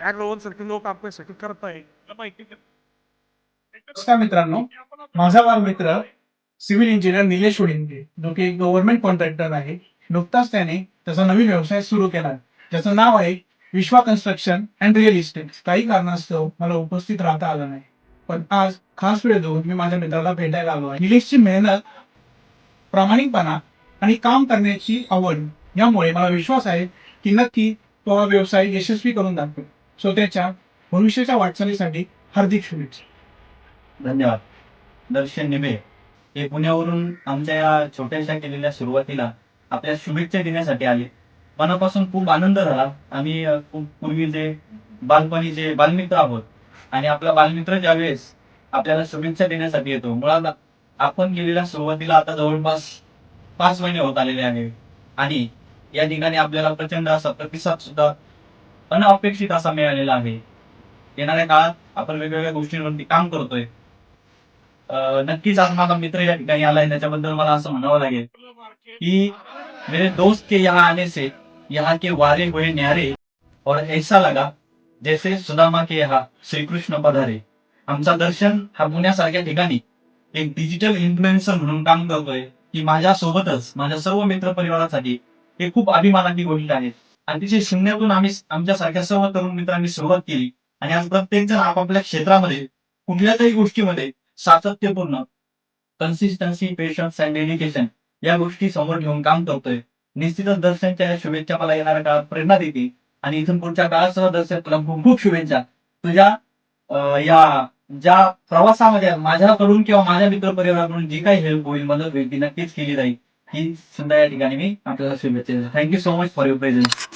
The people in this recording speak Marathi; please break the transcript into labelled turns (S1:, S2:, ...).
S1: लोक आपल्यासाठी करताय माहिती
S2: नमस्कार मित्रांनो माझा बाल मित्र सिव्हिल इंजिनियर निलेश उडिंगे जो की एक गव्हर्नमेंट कॉन्ट्रॅक्टर आहे. नुकताच त्याने त्याचा नवीन व्यवसाय सुरू केला. ज्याचं नाव आहे विश्वा कन्स्ट्रक्शन अँड रिअल इस्टेट काही कारणास्तव मला उपस्थित राहता आलं नाही. पण आज खास वेळ देऊन मी माझ्या मित्राला भेटायला आलो आहे. निलेशची मेहनत प्रामाणिकपणा आणि काम करण्याची आवड यामुळे मला विश्वास आहे की नक्की तो हा व्यवसाय यशस्वी करून दाखवेल. सो त्याच्या भविष्याच्या वाटचालीसाठी हार्दिक शुभेच्छा.
S3: धन्यवाद. दर्शन निबे हे पुण्यावरून आमच्या या छोट्याशा केलेल्या सुरुवातीला आपल्या शुभेच्छा देण्यासाठी आले. मनापासून खूप आनंद झाला. आम्ही पूर्वी जे पूर्वीचे बालपणीचे बालमित्र आहोत आणि आपला बालमित्र ज्यावेळेस आपल्याला शुभेच्छा देण्यासाठी येतो मुळात आपण केलेल्या सुरुवातीला आता जवळपास पाच महिने होत आलेले आहे आणि या ठिकाणी आपल्याला प्रचंड असा प्रतिसाद सुद्धा अनअपेक्षित असा मिळालेला आहे. येणाऱ्या काळात आपण वेगवेगळ्या गोष्टींवरती काम करतोय. अं, नक्कीच आज माझा मित्र या ठिकाणी आलाय. त्याच्याबद्दल मला असं म्हणावं लागेल की मेरे दोस्त के यहाँ आने से यहाँ के वारे हुए न्यारे और ऐसा लगा जैसे सुदामा के यहाँ श्रीकृष्ण पधारे. आमचा दर्शन हा पुण्यासारख्या ठिकाणी एक डिजिटल इन्फ्लुएन्सर म्हणून काम करतोय की माझ्या सोबतच माझ्या सर्व मित्र परिवारासाठी हे खूप अभिमानाची गोष्ट आहे. अतिशय शून्यातून आम्ही आमच्या सारख्या सर्व तरुण मित्रांनी सुरुवात केली. आणि आज प्रत्येक जण आपापल्या क्षेत्रामध्ये कुठल्याही गोष्टीमध्ये सातत्यपूर्ण कन्सिस्टन्सी पेशन्स अँड डेडिकेशन या गोष्टी समोर घेऊन काम करतोय. निश्चितच दर्शनच्या या शुभेच्छा मला येणाऱ्या काळात प्रेरणा देते आणि इथून पुढच्या काळासह दर्शन तुला खूप खूप शुभेच्छा. तुझ्या या ज्या प्रवासामध्ये माझ्याकडून किंवा माझ्या मित्र परिवाराकडून जी काही हेल्प होईल मदत होईल ती नक्कीच केली जाईल. ही सुद्धा या ठिकाणी मी आपल्याला शुभेच्छा thank you so much for your presence